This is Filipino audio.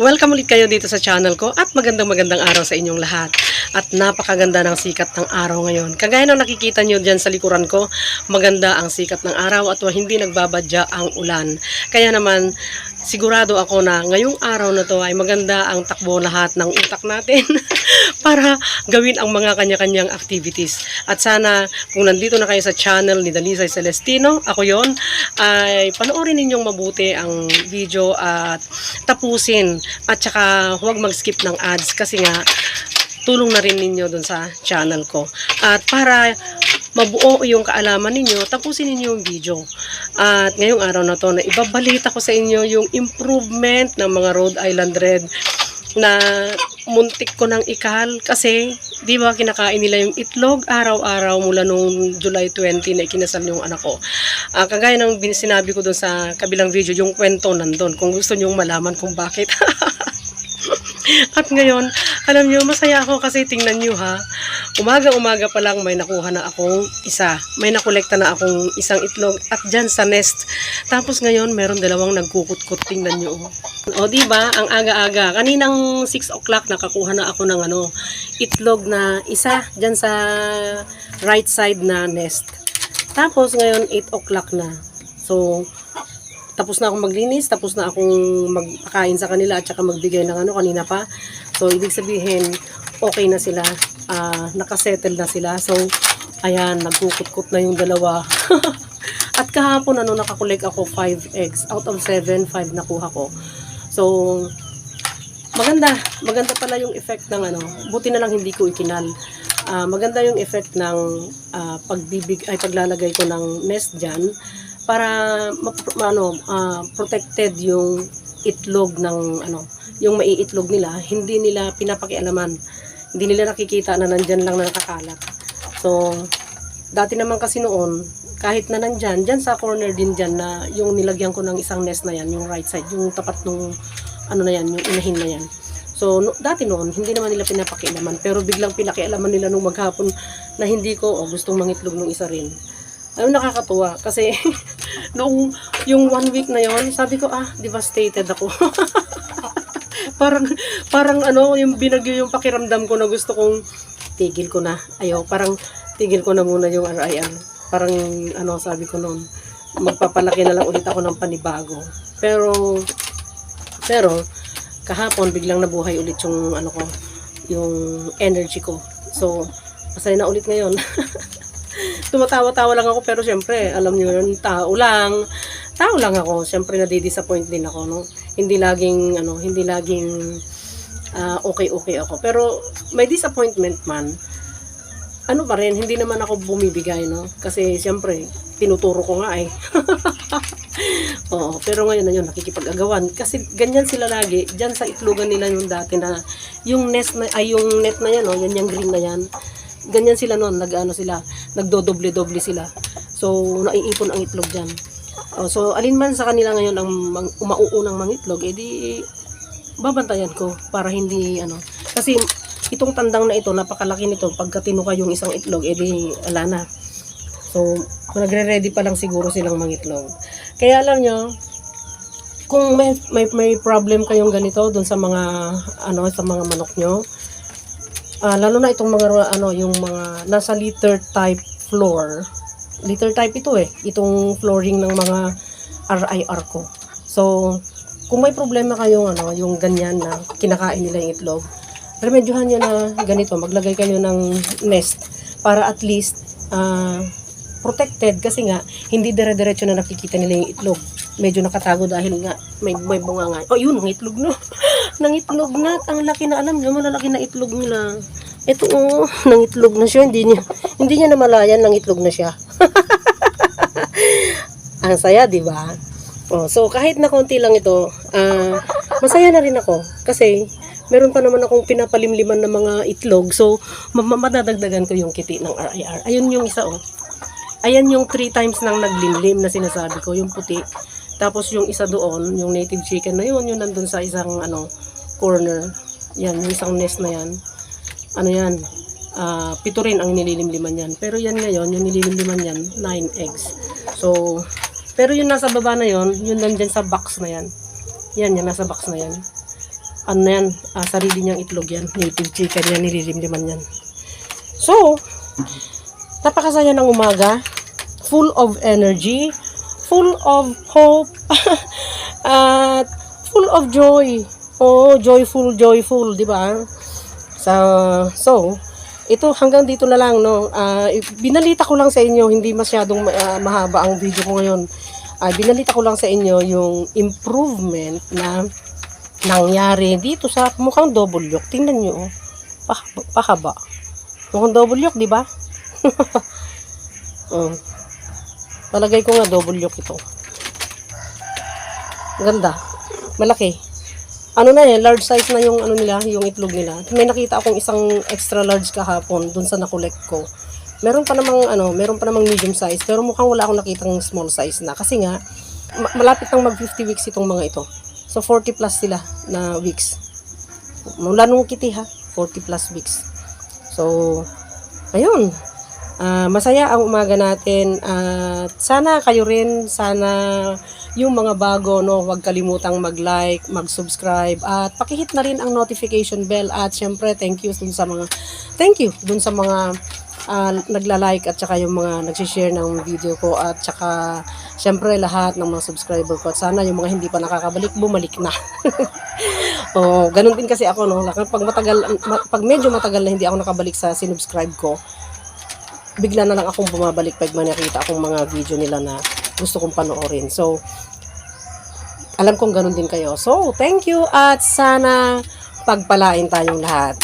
Welcome ulit kayo dito sa channel ko at magandang magandang araw sa inyong lahat. At napakaganda ng sikat ng araw ngayon. Kagaya ng nakikita nyo dyan sa likuran ko, maganda ang sikat ng araw at hindi nagbabadya ang ulan. Kaya naman, sigurado ako na ngayong araw na to ay maganda ang takbo lahat ng utak natin para gawin ang mga kanya-kanyang activities. At sana kung nandito na kayo sa channel ni Dalisay Celestino, ako yon ay panoorin ninyong mabuti ang video at tapusin at saka huwag mag-skip ng ads kasi nga tulong na rin ninyo dun sa channel ko. At para mabuo yung kaalaman ninyo, tapusin ninyo yung video. At ngayong araw na to, na ibabalita ko sa inyo yung improvement ng mga Rhode Island Red na muntik ko ng ikal kasi di ba kinakain nila yung itlog araw-araw mula nung July 20 na ikinasal yung anak ko. Ah, kagaya ng sinabi ko doon sa kabilang video, yung kwento nandun kung gusto nyong malaman kung bakit. At ngayon, alam nyo, masaya ako kasi tingnan nyo ha. Umaga-umaga pa lang may nakuha na akong isa. May nakolekta na akong isang itlog at dyan sa nest. Tapos ngayon, meron dalawang nagkukutkot. Tingnan nyo. O, di ba Ang aga-aga. Kaninang 6 o'clock nakakuha na ako ng ano, itlog na isa dyan sa right side na nest. Tapos ngayon, 8 o'clock na. So, tapos na akong maglinis, tapos na akong magpakain sa kanila at saka magbigay ng ano kanina pa. So, ibig sabihin, okay na sila. ah nakasettle na sila. So, ayan, nagkukutkot na yung dalawa. at kahapon, ano, nakakulik ako 5 eggs. Out of 7, 5 nakuha ko. So, maganda. Maganda pala yung effect ng ano. Buti na lang hindi ko ikinal. Ah, maganda yung effect ng ah, pagbibig ay paglalagay ko ng nest diyan para ano ah, protected yung itlog ng ano yung maiitlog nila hindi nila pinapakialaman hindi nila nakikita na nandyan lang na nakakalat so dati naman kasi noon kahit na nandyan dyan sa corner din dyan na yung nilagyan ko ng isang nest na yan yung right side yung tapat nung ano na yan yung inahin na yan So, no, dati noon, hindi naman nila pinapakialaman. Pero biglang pinakialaman nila nung maghapon na hindi ko, oh, gustong mangitlog nung isa rin. Ayun, nakakatuwa. Kasi, noong, yung one week na yon sabi ko, ah, devastated ako. parang, parang ano, yung binagyo yung pakiramdam ko na gusto kong tigil ko na. Ayaw, parang tigil ko na muna yung RIR. Parang, ano, sabi ko noon, magpapalaki na lang ulit ako ng panibago. Pero, pero, kahapon biglang nabuhay ulit yung ano ko, yung energy ko. So, masaya na ulit ngayon. Tumatawa-tawa lang ako pero syempre, alam niyo yun, tao lang. Tao lang ako. Syempre nadi-disappoint din ako, no. Hindi laging ano, hindi laging ah, okay-okay ako. Pero may disappointment man. Ano pa rin, hindi naman ako bumibigay, no? Kasi syempre, tinuturo ko nga eh. Oo, pero ngayon na yun, nakikipag-agawan. Kasi ganyan sila lagi. Diyan sa itlogan nila yung dati na, yung nest na, ay yung net na yan, oh, yan yung green na yan. Ganyan sila noon, nag-ano sila, nagdodoble-doble sila. So, naiipon ang itlog dyan. Oh, so, alin man sa kanila ngayon ang mang, umauunang mangitlog, edi babantayan ko para hindi, ano, kasi itong tandang na ito, napakalaki nito, pagka tinuka yung isang itlog, edi ala na. So, nagre-ready pa lang siguro silang mangitlog. Kaya alam nyo, kung may, may, may problem kayong ganito dun sa mga, ano, sa mga manok nyo, ah, lalo na itong mga, ano, yung mga nasa litter type floor, litter type ito eh, itong flooring ng mga RIR ko. So, kung may problema kayong, ano, yung ganyan na kinakain nila yung itlog, remedyohan nyo na ganito, maglagay kayo ng nest para at least, ah, protected kasi nga hindi dire-diretso na nakikita nila yung itlog. Medyo nakatago dahil nga may may bunga nga. Oh, yun, ang itlog no. nang itlog na. Ang laki na alam niyo, malalaki na itlog nila. Ito oh, nang itlog na siya. Hindi niya, hindi niya namalayan nang itlog na siya. ang saya, di ba? Oh, so kahit na konti lang ito, ah, masaya na rin ako kasi meron pa naman akong pinapalimliman ng mga itlog. So, ma- ma- madadagdagan ko yung kiti ng RIR. Ayun yung isa oh. Ayan yung three times nang naglimlim na sinasabi ko, yung puti. Tapos yung isa doon, yung native chicken na yun, yung nandun sa isang ano, corner. Yan, yung isang nest na yan. Ano yan? ah pito rin ang nililimliman yan. Pero yan ngayon, yung nililimliman yan, 9 eggs. So, pero yung nasa baba na yon, yun nandyan sa box na yan. Yan, yung nasa box na yan. ano yan, ah, sarili niyang itlog yan. Native chicken yan, nililimliman yan. So, napakasaya ng umaga. Full of energy, full of hope, at full of joy. Oh, joyful, joyful, di ba? So, so, ito hanggang dito na lang no. Ah, binalita ko lang sa inyo, hindi masyadong ah, mahaba ang video ko ngayon. Ah, binalita ko lang sa inyo yung improvement na nangyari dito sa mukhang double yolk. Tingnan nyo, oh. Pahaba. pahaba. Mukhang double yolk, di ba? oh. Palagay ko nga double yolk ito. Ganda. Malaki. Ano na eh, large size na yung ano nila, yung itlog nila. May nakita akong isang extra large kahapon dun sa nakolek ko. Meron pa namang ano, meron pa namang medium size, pero mukhang wala akong nakitang small size na kasi nga ma- malapit nang mag 50 weeks itong mga ito. So 40 plus sila na weeks. Mula nung kiti ha, 40 plus weeks. So ayun. Ah, masaya ang umaga natin at sana kayo rin, sana yung mga bago, no, huwag kalimutang mag-like, mag-subscribe, at pakihit na rin ang notification bell. At syempre, thank you dun sa mga, thank you dun sa mga ah, nagla-like at saka yung mga nagsishare ng video ko at saka syempre lahat ng mga subscriber ko. At sana yung mga hindi pa nakakabalik, bumalik na. oh, ganun din kasi ako, no. Pag matagal, ma- pag medyo matagal na hindi ako nakabalik sa sinubscribe ko, bigla na lang akong bumabalik pag nakita akong mga video nila na gusto kong panoorin. So, alam kong ganun din kayo. So, thank you at sana pagpalain tayong lahat.